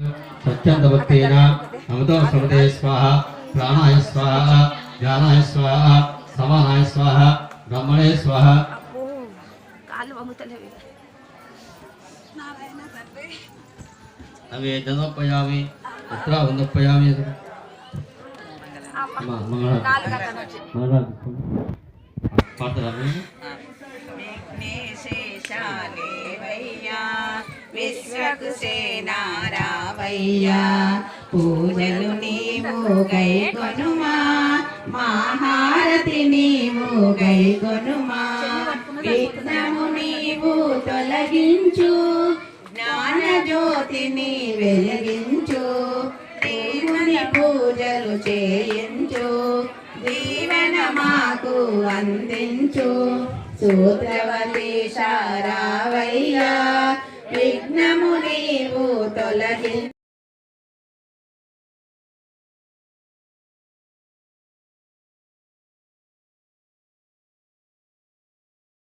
स्वच्छंदभक्तेन अमृतम समृदय स्वाहा प्राणाय स्वाहा ज्ञानाय स्वाहा समानाय स्वाहा ब्रह्मणे स्वाहा। नवेदनोपयामि तत्र उन्नपयामि मंगल విశ్వకుసేనా రావయ్యా పూజలు నీవు గై కొనుమా మహారతి నీవు గై కొనుమా విఘ్నము నీవు తొలగించు జ్ఞాన జ్యోతిని వెలిగించు దేవుని పూజలు చేయించు దీవెన మాకు అందించు. సూత్రవతి సూత్రవతీశారావయ్యా నీవు తొలగి